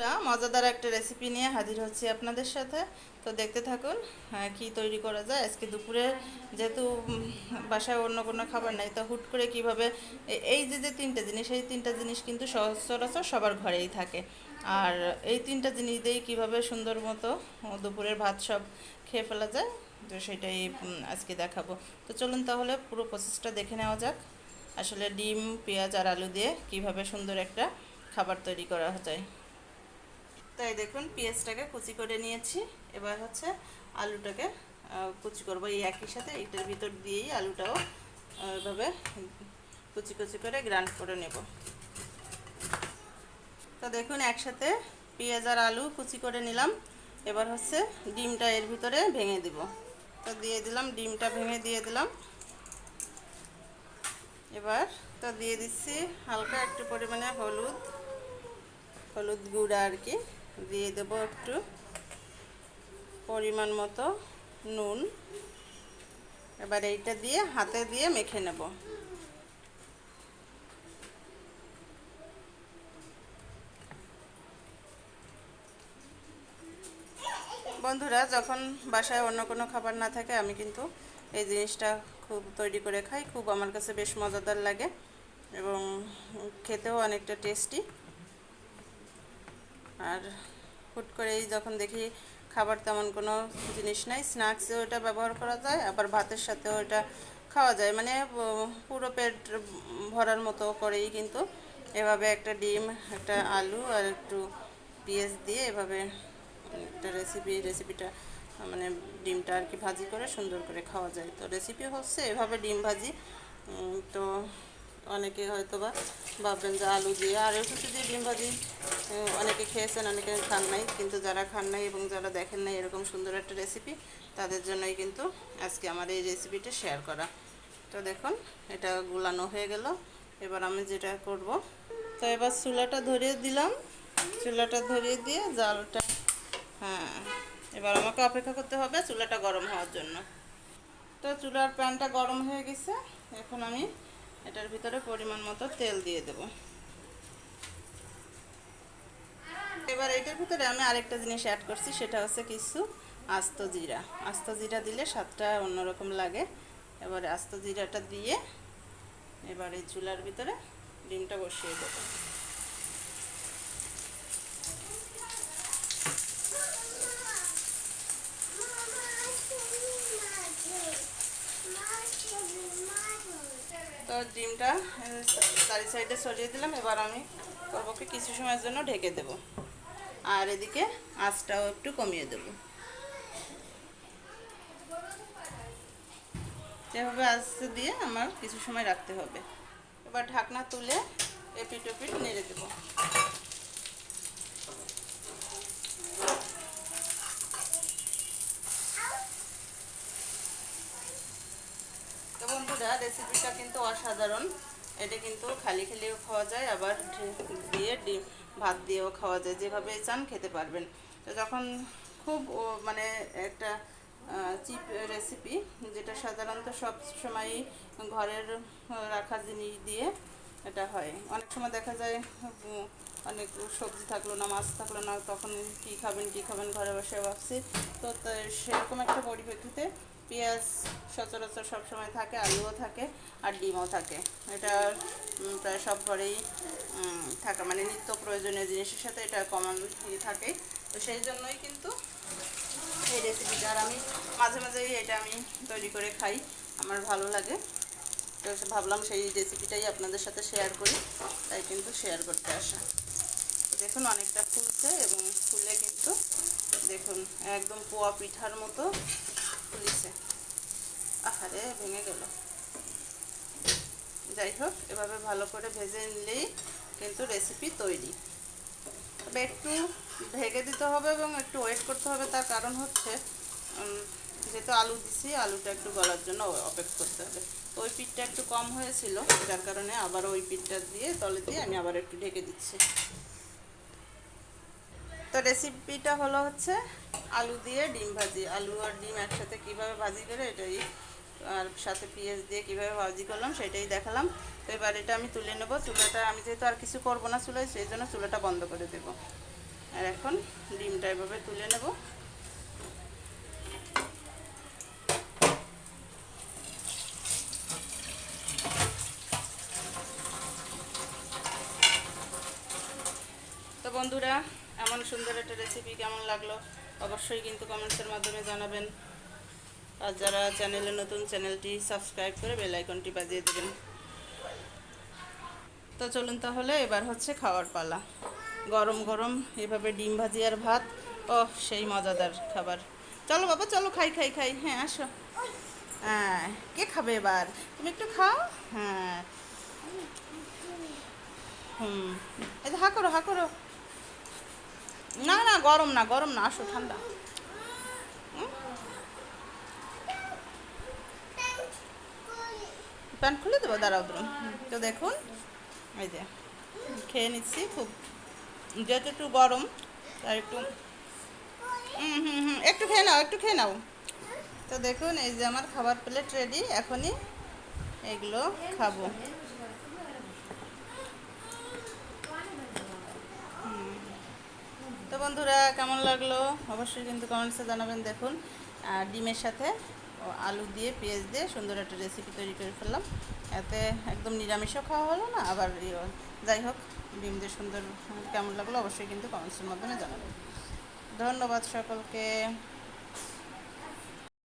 বন্ধুরা, মজাদার একটা রেসিপি নিয়ে হাজির হচ্ছি আপনাদের সাথে। তো দেখতে থাকুন কি তৈরি করা যায়। আজকে দুপুরে যেহেতু বাসায় অন্য কোনো খাবার নাই তো হুট করে কীভাবে এই যে যে তিনটা জিনিস এই তিনটা জিনিস কিন্তু সচরাচর সবার ঘরেই থাকে। আর এই তিনটা জিনিস দিয়েই কীভাবে সুন্দর মতো দুপুরের ভাত সব খেয়ে ফেলা যায় তো সেটাই আজকে দেখাবো। তো চলুন তাহলে পুরো প্রসেসটা দেখে নেওয়া যাক। আসলে ডিম পেঁয়াজ আর আলু দিয়ে কীভাবে সুন্দর একটা খাবার তৈরি করা যায়। তাই দেখুন, পেঁয়াজটাকে কুচি করে নিয়েছি। এবার হচ্ছে আলুটাকে কুচি করব। এই একই সাথে এটার ভিতর দিয়েই আলুটাও এভাবে কুচি কুচি করে গ্রাইন্ড করে নেব। তো দেখুন, একসাথে পেঁয়াজ আর আলু কুচি করে নিলাম। এবার হচ্ছে ডিমটা এর ভিতরে ভেঙে দিব। তো দিয়ে দিলাম, ডিমটা ভেঙে দিয়ে দিলাম। এবার তো দিয়ে দিচ্ছি হালকা একটু পরিমাণে হলুদ হলুদ গুঁড়া আর কি। দিয়ে দেবো একটু পরিমাণ মতো নুন। এবার এইটা দিয়ে হাতে দিয়ে মেখে নেব। বন্ধুরা, যখন বাসায় অন্য কোনো খাবার না থাকে, আমি কিন্তু এই জিনিসটা খুব তৈরি করে খাই। খুব আমার কাছে বেশ মজাদার লাগে এবং খেতেও অনেকটা টেস্টি। আর হুট করেই যখন দেখি খাবার তেমন কোনো জিনিস নাই, স্ন্যাক্সেও এটা ব্যবহার করা যায়, আবার ভাতের সাথেও এটা খাওয়া যায়। মানে পুরো পেট ভরার মতো করেই কিন্তু এভাবে একটা ডিম, একটা আলু আর একটু পেঁয়াজ দিয়ে এভাবে একটা রেসিপি রেসিপিটা মানে ডিমটা আর কি ভাজি করে সুন্দর করে খাওয়া যায়। তো রেসিপি হচ্ছে এভাবে ডিম ভাজি। তো অনেকে হয়তো বা ভাববেন যে আলু দিয়ে আর কিছু দিয়ে ডিম ভাজি। অনেকে খেয়েছেন, অনেকে খান নাই, কিন্তু যারা খান নাই এবং যারা দেখেন নাই এরকম সুন্দর একটা রেসিপি তাদের জন্যই কিন্তু আজকে আমার এই রেসিপিটা শেয়ার করা। তো দেখুন, এটা গুলানো হয়ে গেল। এবার আমি যেটা করব, তো এবার চুলাটা ধরিয়ে দিলাম। চুলাটা ধরিয়ে দিয়ে জালটা হ্যাঁ এবার আমাকে অপেক্ষা করতে হবে চুলাটা গরম হওয়ার জন্য। তো চুলার প্যানটা গরম হয়ে গেছে। এখন আমি এটার ভিতরে পরিমাণ মতো তেল দিয়ে দেব। এবার এটার ভিতরে আমি আরেকটা জিনিস অ্যাড করছি, সেটা হচ্ছে কিছু আস্ত জিরা। আস্ত জিরা দিলে স্বাদটা অন্যরকম লাগে। এবারে আস্ত জিরাটা দিয়ে এবার এই চুলার ভিতরে ডিমটা বসিয়ে দেবো। তো ডিমটা চারি সাইডে সরিয়ে দিলাম। এবার আমি করব কিছু সময়ের জন্য ঢেকে দেব। আর এদিকে আঁচটাও একটু কমিয়ে দেব। এভাবে আস্তে দিয়ে আমার কিছু সময় রাখতে হবে। এবার ঢাকনা তুলে এপিট ওপিট নেড়ে দেবো। বন্ধুরা রেসিপিটা কিন্তু অসাধারণ। এটা কিন্তু খালি খালিও খাওয়া যায়, আবার দিয়ে ডিম ভাত দিয়েও খাওয়া যায়, যেভাবে চান খেতে পারবেন। তো যখন খুব মানে একটা চিপ রেসিপি যেটা সাধারণত সব সময়ই ঘরের রাখা জিনিস দিয়ে এটা হয়। অনেক সময় দেখা যায় অনেক সবজি থাকল না, মাছ থাকল না, তখন কি খাবেন কি খাবেন, ঘরে বসে ভাবছি। তো সেরকম একটা পরিপ্রেক্ষিতে পেঁয়াজ সচরাচর সবসময় থাকে, আলুও থাকে আর ডিমও থাকে। এটা প্রায় সব ঘরেই থাকা মানে নিত্য প্রয়োজনীয় জিনিসের সাথে এটা কমন থাকে। তো সেই জন্যই কিন্তু এই রেসিপিটা আর আমি মাঝে মাঝেই এটা আমি তৈরি করে খাই, আমার ভালো লাগে। তো ভাবলাম সেই রেসিপিটাই আপনাদের সাথে শেয়ার করি, তাই কিন্তু শেয়ার করতে আসা। দেখুন অনেকটা ফুলছে এবং ফুলে কিন্তু, দেখুন, একদম পোয়া পিঠার মতো। আহারে ভেঙে গেল যাই হোক এভাবে ভালো করে ভেজে নিলেই কিন্তু রেসিপি তৈরি। তবে একটু ঢেকে দিতে হবে এবং একটু ওয়েট করতে হবে। তার কারণ হচ্ছে যেহেতু আলু দিছি, আলুটা একটু গলার জন্য অপেক্ষা করতে হবে। ওই পিঠটা একটু কম হয়েছিল, যার কারণে আবার ওই পিঠটা দিয়ে তলে দিয়ে আমি আবার একটু ঢেকে দিচ্ছি। তো রেসিপিটা হলো হচ্ছে, আলু দিয়ে ডিম ভাজি। আলু আর ডিম একসাথে কীভাবে ভাজি করে, এটাই আর সাথে পেঁয়াজ দিয়ে কীভাবে ভাজি করলাম সেটাই দেখালাম। তো এবার এটা আমি তুলে নেব। চুলাটা আমি যেহেতু আর কিছু করব না চুলায়, সেই জন্য চুলাটা বন্ধ করে দেবো। আর এখন ডিমটা এভাবে তুলে নেব। তো বন্ধুরা, এমন সুন্দর একটা রেসিপি কেমন লাগল? অবশ্যই কিন্তু কমেন্টসের মাধ্যমে জানাবেন। আর যারা চ্যানেলে নতুন, চ্যানেলটি সাবস্ক্রাইব করে বেল আইকনটি বাজিয়ে দেবেন। তো চলুন তাহলে, এবার হচ্ছে খাওয়ার পালা। গরম গরম, এভাবে ডিম ভাজি আর ভাত ও সেই মজাদার খাবার। চলো বাবা, চলো, খাই খাই খাই। হ্যাঁ আসো। হ্যাঁ কে খাবে এবার? তুমি একটু খাও? হ্যাঁ। হুম, এই হা করো হা করো। না না, গরম না গরম না, আসো, ঠান্ডা। প্যান্ট খুলে দেবো, দাঁড়াও দ্রুম তো দেখুন, এই যে, খেয়ে নিচ্ছি খুব। যেহেতু একটু গরম তার একটু, হুম হুম হুম, একটু খেয়ে নাও, একটু খেয়ে নাও। তো দেখুন, এই যে আমার খাবার প্লেট রেডি, এখনই এগুলো খাব। তো বন্ধুরা, কেমন লাগল? অবশ্যই কিন্তু কমেন্টসে জানাবেন, দেখুন। আর ডিমের সাথে আলু দিয়ে পেঁয়াজ দিয়ে সুন্দর একটা রেসিপি তৈরি করে ফেললাম। এতে একদম নিরামিষও খাওয়া হলো না আবার ইয়ে, যাই হোক ডিম দিয়ে সুন্দর কেমন লাগল অবশ্যই কিন্তু কমেন্টসের মাধ্যমে জানাবেন। ধন্যবাদ সকলকে।